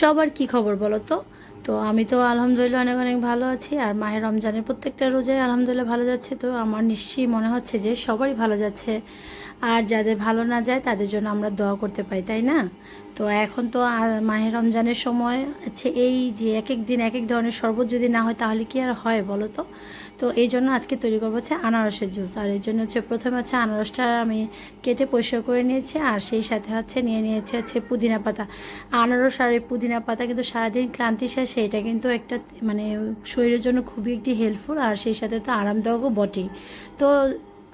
সবার কি খবর বলো তো? তো আমি তো আলহামদুলিল্লাহ অনেক অনেক ভালো আছি, আর মায়ের রমজানের প্রত্যেকটা রোজায় আলহামদুলিল্লাহ ভালো যাচ্ছে। তো আমার নিশ্চয়ই মনে হচ্ছে যে সবারই ভালো যাচ্ছে। আর যাদের ভালো না যায়, তাদের জন্য আমরা দোয়া করতে পাই তাই না? তো এখন তো মাহের রমজানের সময় আছে এই যে এক এক দিন এক এক ধরনের শরবত যদি না হয়, তাহলে কি আর হয় বলো তো? তো এই জন্য আজকে তৈরি করব হচ্ছে আনারসের জুস। আর এর জন্য হচ্ছে প্রথমে হচ্ছে আনারসটা আমি কেটে পরিষ্কার করে নিয়েছি, আর সেই সাথে হচ্ছে নিয়ে নিয়েছি হচ্ছে পুদিনা পাতা। আনারস আর এই পুদিনা পাতা কিন্তু সারাদিন ক্লান্তি শেষে, এটা কিন্তু একটা মানে শরীরের জন্য খুবই একটি হেল্পফুল আর সেই সাথে তো আরামদায়কও বটেই। তো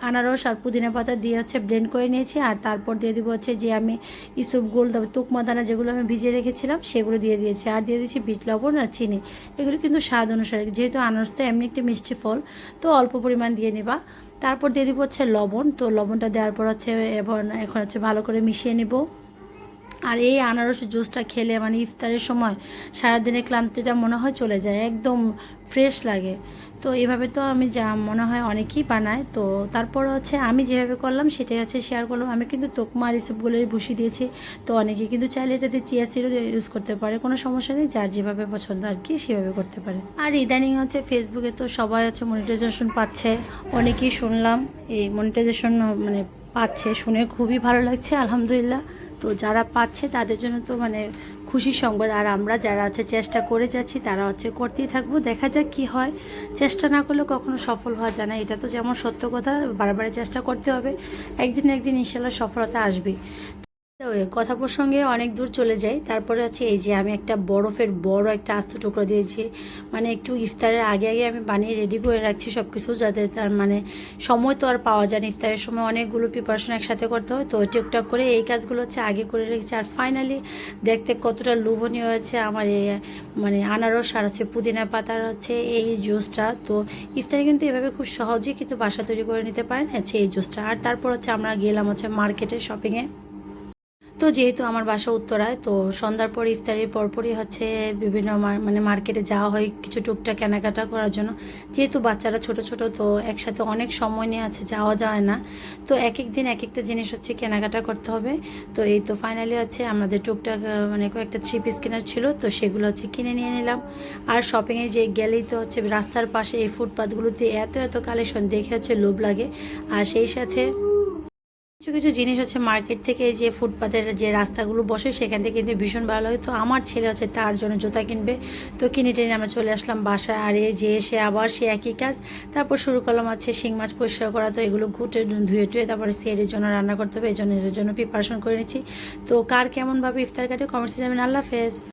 আনারস আর পুদিনা পাতা দিয়ে হচ্ছে ব্লেন্ড করে নিয়েছি, আর তারপর দিয়ে দিব হচ্ছে যে আমি ইসব গোল তারপর তুকমা দানা যেগুলো আমি ভিজিয়ে রেখেছিলাম সেগুলো দিয়ে দিয়েছি। আর দিয়ে দিয়েছি বিট লবণ আর চিনি। এগুলো কিন্তু স্বাদ অনুসারে, যেহেতু আনারস তো এমনি একটি মিষ্টি ফল, তো অল্প পরিমাণ দিয়ে নেবা। তারপর দিয়ে দিব হচ্ছে লবণ, তো লবণটা দেওয়ার পর হচ্ছে এখন এখন হচ্ছে ভালো করে মিশিয়ে নেব। আর এই আনারসের জুসটা খেলে মানে ইফতারের সময় সারাদিনের ক্লান্তিটা মনে হয় চলে যায়, একদম ফ্রেশ লাগে। তো এভাবে তো আমি যা মনে হয় অনেকেই বানায়। তো তারপর হচ্ছে আমি যেভাবে করলাম সেটাই হচ্ছে শেয়ার করলাম। আমি কিন্তু তোকমা রিসিপগুলোই বসিয়ে দিয়েছি। তো অনেকে কিন্তু চাইলে এটাতে চিয়া সিডও ইউজ করতে পারে, কোনো সমস্যা নেই। যার যেভাবে পছন্দ আর কি সেভাবে করতে পারে। আর ইদানিং হচ্ছে ফেসবুকে তো সবাই হচ্ছে মনিটাইজেশন পাচ্ছে। অনেকেই শুনলাম এই মনিটাইজেশন মানে পাচ্ছে। শুনে খুবই ভালো লাগছে, আলহামদুলিল্লাহ। তো যারা পাচ্ছে তাদের জন্য তো মানে খুশি সংবাদ। আর আমরা যারা আছে, চেষ্টা করে যাচ্ছি, তারা হচ্ছে করতেই থাকব। দেখা যাক কি হয়। চেষ্টা না করলে কখনো সফল হওয়া যায় না। এটা তো যেমন সত্য কথা বারবার চেষ্টা করতে হবে। একদিন একদিন ইনশাল্লাহ সফলতা আসবে তো কথা প্রসঙ্গে অনেক দূর চলে যাই। তারপরে হচ্ছে এই যে আমি একটা বরফের বড় একটা আস্ত টুকরো দিয়েছি। মানে একটু ইফতারের আগে আগে আমি বানিয়ে রেডি করে রাখছি সব কিছু যাতে তার মানে সময় তো আর পাওয়া যায় না। ইফতারের সময় অনেকগুলো প্রিপারেশন একসাথে করতে হয়। তো টুকটাক করে এই কাজগুলো হচ্ছে আগে করে রেখেছি। আর ফাইনালি দেখতে কতটা লোভনীয় হয়েছে আমার এই মানে আনারস আর হচ্ছে পুদিনা পাতার হচ্ছে এই জুসটা তো ইফতারে কিন্তু এভাবে খুব সহজেই কিন্তু বাসা তৈরি করে নিতে পারেন হচ্ছে এই জুসটা আর তারপর হচ্ছে আমরা গেলাম হচ্ছে মার্কেটে শপিংয়ে তো যেহেতু আমার বাসা উত্তরায়, তো সন্ধ্যার পর, ইফতারির পরপরই হচ্ছে বিভিন্ন মানে মার্কেটে যাওয়া হয় কিছু টুকটাক কেনাকাটা করার জন্য। যেহেতু বাচ্চারা ছোট ছোট, তো একসাথে অনেক সময় নিয়ে আছে, যাওয়া যায় না। তো এক এক দিন এক একটা জিনিস হচ্ছে কেনাকাটা করতে হবে। তো এই তো ফাইনালি হচ্ছে আমাদের টুকটাক মানে কয়েকটা থ্রি পিস কেনার ছিল, তো সেগুলো হচ্ছে কিনে নিয়ে নিলাম। আর শপিংয়ে যে গেলেই তো হচ্ছে রাস্তার পাশে এই ফুটপাথগুলোতে এত এত কালেকশন দেখে হচ্ছে লোভ লাগে। আর সেই সাথে কিছু কিছু জিনিস হচ্ছে মার্কেট থেকে যে ফুটপাতের যে রাস্তাগুলো বসে, সেখান থেকে কিন্তু ভীষণ ভালো লাগে। তো আমার ছেলে হচ্ছে তার জন্য জুতা কিনবে। তো কিনে টেনে আমরা চলে আসলাম বাসায়। আর যে এসে আবার সে একই কাজ। তারপর শুরু করলাম হচ্ছে শিং মাছ পরিষ্কার করা। তো এগুলো ঘুটে, ধুয়ে টুয়ে তারপরে সেরের জন্য রান্না করতে হবে। এই জন্য এর জন্য প্রিপারেশন করে নিচ্ছি। তো কার কেমনভাবে ইফতার কাটে কমেন্টসে যাবেন আল্লাহ হাফেজ।